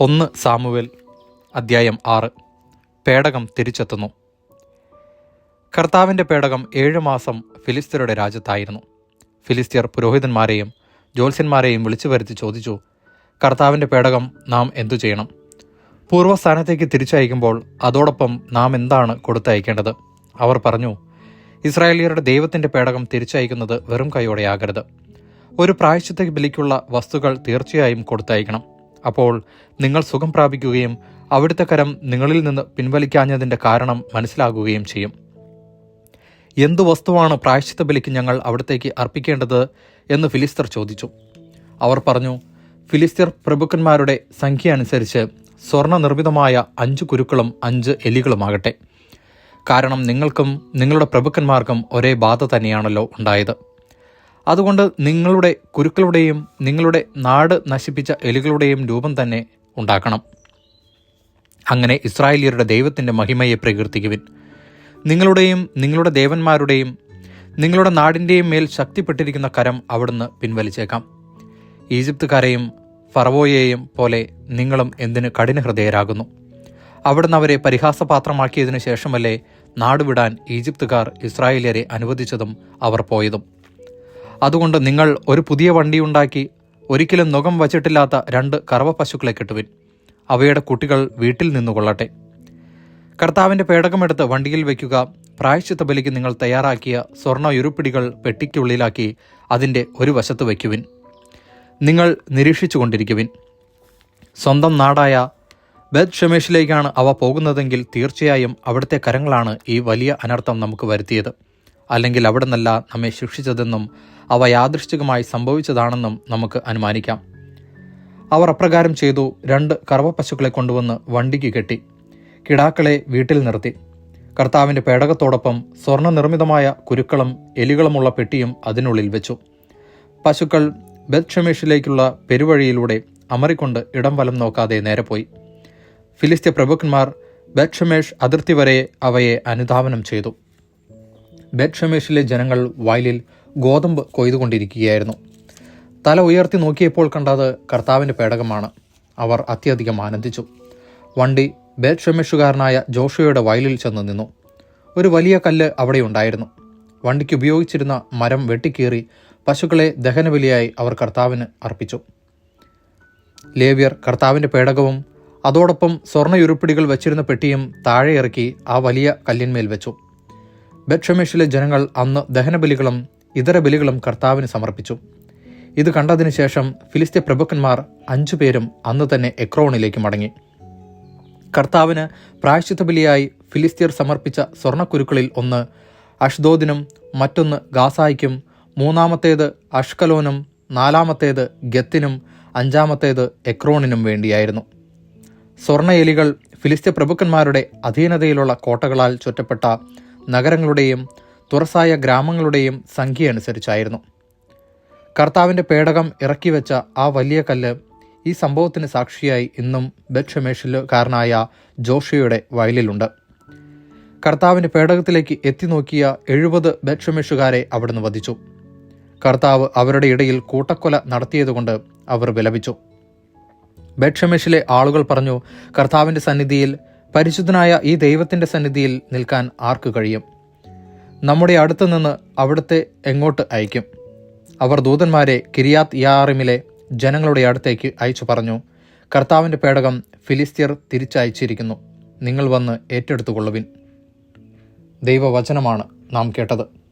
ഒന്ന് സാമുവേൽ അദ്ധ്യായം ആറ്. പേടകം തിരിച്ചെത്തുന്നു. കർത്താവിന്റെ പേടകം ഏഴ് മാസം ഫിലിസ്തീനയുടെ രാജ്യത്തായിരുന്നു. ഫിലിസ്തീർ പുരോഹിതന്മാരെയും ജ്യോത്സ്യന്മാരെയും വിളിച്ചു വരുത്തി ചോദിച്ചു കർത്താവിന്റെ പേടകം നാം എന്തു ചെയ്യണം? പൂർവസ്ഥാനത്തേക്ക് തിരിച്ചയക്കുമ്പോൾ അതോടൊപ്പം നാം എന്താണ് കൊടുത്തയക്കേണ്ടത്? അവർ പറഞ്ഞു ഇസ്രായേലിയരുടെ ദൈവത്തിന്റെ പേടകം തിരിച്ചയക്കുന്നത് വെറും കൈയോടെയാകരുത്. ഒരു പ്രായശ്ചിത്ത ബലിക്കുള്ള വസ്തുക്കൾ തീർച്ചയായും കൊടുത്തയക്കണം. അപ്പോൾ നിങ്ങൾ സുഖം പ്രാപിക്കുകയും അവിടുത്തെ കരം നിങ്ങളിൽ നിന്ന് പിൻവലിക്കാഞ്ഞതിന്റെ കാരണം മനസ്സിലാകുകയും ചെയ്യും. എന്തു വസ്തുവാണ് പ്രായശ്ചിത്ത ബലിക്ക് ഞങ്ങൾ അവിടത്തേക്ക് അർപ്പിക്കേണ്ടത് എന്ന് ഫിലിസ്തർ ചോദിച്ചു. അവർ പറഞ്ഞു ഫിലിസ്തീർ പ്രഭുക്കന്മാരുടെ സംഖ്യ അനുസരിച്ച് സ്വർണ നിർമ്മിതമായ അഞ്ച് കുരുക്കളും അഞ്ച് എലികളുമാകട്ടെ. കാരണം നിങ്ങൾക്കും നിങ്ങളുടെ പ്രഭുക്കന്മാർക്കും ഒരേ ബാധ തന്നെയാണല്ലോ ഉണ്ടായത്. അതുകൊണ്ട് നിങ്ങളുടെ കുരുക്കളുടെയും നിങ്ങളുടെ നാട് നശിപ്പിച്ച എലികളുടെയും രൂപം തന്നെ ഉണ്ടാക്കണം. അങ്ങനെ ഇസ്രായേലിയരുടെ ദൈവത്തിന്റെ മഹിമയെ പ്രകീർത്തിക്കുവിൻ. നിങ്ങളുടെയും നിങ്ങളുടെ ദേവന്മാരുടെയും നിങ്ങളുടെ നാടിന്റെയും മേൽ ശക്തിപ്പെട്ടിരിക്കുന്ന കരം അവിടുന്ന് പിൻവലിച്ചേക്കാം. ഈജിപ്തുകാരെയും ഫറവോയെയും പോലെ നിങ്ങളും എന്തിന് കഠിനഹൃദയരാകുന്നു? അവിടുന്ന് അവരെ പരിഹാസപാത്രമാക്കിയതിനു ശേഷമല്ലേ നാടുവിടാൻ ഈജിപ്തുകാർ ഇസ്രായേലിയരെ അനുവദിച്ചതും അവർ പോയതും? അതുകൊണ്ട് നിങ്ങൾ ഒരു പുതിയ വണ്ടി ഉണ്ടാക്കി ഒരിക്കലും നുഖം വച്ചിട്ടില്ലാത്ത രണ്ട് കറവ പശുക്കളെ കെട്ടുവിൻ. അവയുടെ കുട്ടികൾ വീട്ടിൽ നിന്നു കൊള്ളട്ടെ. കർത്താവിന്റെ പേടകമെടുത്ത് വണ്ടിയിൽ വയ്ക്കുക. പ്രായശ്ചിത്ത ബലിക്ക് നിങ്ങൾ തയ്യാറാക്കിയ സ്വർണ ഉരുപ്പിടികൾ പെട്ടിക്കുള്ളിലാക്കി അതിന്റെ ഒരു വശത്ത് വയ്ക്കുവിൻ. നിങ്ങൾ നിരീക്ഷിച്ചു കൊണ്ടിരിക്കുവിൻ സ്വന്തം നാടായ ബെത് ഷമേഷിലേക്കാണ് അവ പോകുന്നതെങ്കിൽ തീർച്ചയായും അവിടുത്തെ കരങ്ങളാണ് ഈ വലിയ അനർത്ഥം നമുക്ക് വരുത്തിയത്. അല്ലെങ്കിൽ അവിടെ നിന്നല്ല നമ്മെ ശിക്ഷിച്ചതെന്നും അവ യാദൃശ്ചികമായി സംഭവിച്ചതാണെന്നും നമുക്ക് അനുമാനിക്കാം. അവർ അപ്രകാരം ചെയ്തു രണ്ട് കറവപ്പശുക്കളെ കൊണ്ടുവന്ന് വണ്ടിക്ക് കെട്ടി കിടാക്കളെ വീട്ടിൽ നിർത്തി. കർത്താവിന്റെ പേടകത്തോടൊപ്പം സ്വർണ നിർമ്മിതമായ കുരുക്കളും എലികളുമുള്ള പെട്ടിയും അതിനുള്ളിൽ വെച്ചു. പശുക്കൾ ബെത്ഷമേഷിലേക്കുള്ള പെരുവഴിയിലൂടെ അമറിക്കൊണ്ട് ഇടം വലം നോക്കാതെ നേരെ പോയി. ഫിലിസ്ത്യ പ്രഭുക്കന്മാർ ബെത്ഷമേഷ് അതിർത്തി വരെ അവയെ അനുധാവനം ചെയ്തു. ബെത്ഷമേഷിലെ ജനങ്ങൾ വയലിൽ ഗോതമ്പ് കൊയ്തുകൊണ്ടിരിക്കുകയായിരുന്നു. തല ഉയർത്തി നോക്കിയപ്പോൾ കണ്ടത് കർത്താവിന്റെ പേടകമാണ്. അവർ അത്യധികം ആനന്ദിച്ചു. വണ്ടി ബേത്ഷമേഷുകാരനായ ജോഷയുടെ വയലിൽ ചെന്ന് നിന്നു. ഒരു വലിയ കല്ല് അവിടെ ഉണ്ടായിരുന്നു. വണ്ടിക്ക് ഉപയോഗിച്ചിരുന്ന മരം വെട്ടിക്കീറി പശുക്കളെ ദഹനബലിയായി അവർ കർത്താവിന് അർപ്പിച്ചു. ലേവ്യർ കർത്താവിന്റെ പേടകവും അതോടൊപ്പം സ്വർണയുരുപ്പിടികൾ വെച്ചിരുന്ന പെട്ടിയും താഴെ ഇറക്കി ആ വലിയ കല്ലിന്മേൽ വെച്ചു. ബെക്ഷമേഷിലെ ജനങ്ങൾ അന്ന് ദഹനബലികളും ഇതര ബലികളും കർത്താവിന് സമർപ്പിച്ചു. ഇത് കണ്ടതിനു ശേഷം ഫിലിസ്തീൻ പ്രഭുക്കന്മാർ അഞ്ചു പേരും അന്ന് തന്നെ എക്രോണിലേക്ക് മടങ്ങി. കർത്താവിന് പ്രായശ്ചിത്ത ബലിയായി ഫിലിസ്തീർ സമർപ്പിച്ച സ്വർണക്കുരുക്കളിൽ ഒന്ന് അഷ്ദോദിനും മറ്റൊന്ന് ഗാസായിക്കും മൂന്നാമത്തേത് അഷ്കലോനും നാലാമത്തേത് ഗത്തിനും അഞ്ചാമത്തേത് എക്രോണിനും വേണ്ടിയായിരുന്നു. സ്വർണ എലികൾ ഫിലിസ്തീൻ പ്രഭുക്കന്മാരുടെ അധീനതയിലുള്ള കോട്ടകളാൽ ചുറ്റപ്പെട്ട നഗരങ്ങളുടെയും തുറസായ ഗ്രാമങ്ങളുടെയും സംഖ്യ അനുസരിച്ചായിരുന്നു. കർത്താവിന്റെ പേടകം ഇറക്കി വെച്ച ആ വലിയ കല്ല് ഈ സംഭവത്തിന് സാക്ഷിയായി ഇന്നും ബെത്ഷമേഷിലുകാരനായ ജോഷിയുടെ വയലിലുണ്ട്. കർത്താവിന്റെ പേടകത്തിലേക്ക് എത്തി നോക്കിയ എഴുപത് ബെത്ഷമേഷുകാരെ അവിടുന്ന് വധിച്ചു. കർത്താവ് അവരുടെ ഇടയിൽ കൂട്ടക്കൊല നടത്തിയതുകൊണ്ട് അവർ വിലപിച്ചു. ബെത്ഷമേഷിലെ ആളുകൾ പറഞ്ഞു കർത്താവിന്റെ സന്നിധിയിൽ പരിശുദ്ധനായ ഈ ദൈവത്തിന്റെ സന്നിധിയിൽ നിൽക്കാൻ ആർക്ക് കഴിയും? നമ്മുടെ അടുത്ത് നിന്ന് അവിടുത്തെ എങ്ങോട്ട് അയക്കും? അവർ ദൂതന്മാരെ കിരിയാത്ത് യാറിമിലെ ജനങ്ങളുടെ അടുത്തേക്ക് അയച്ചു പറഞ്ഞു കർത്താവിന്റെ പേടകം ഫിലിസ്തീർ തിരിച്ചയച്ചിരിക്കുന്നു. നിങ്ങൾ വന്ന് ഏറ്റെടുത്തുകൊള്ളുവിൻ. ദൈവവചനമാണ് നാം കേട്ടത്.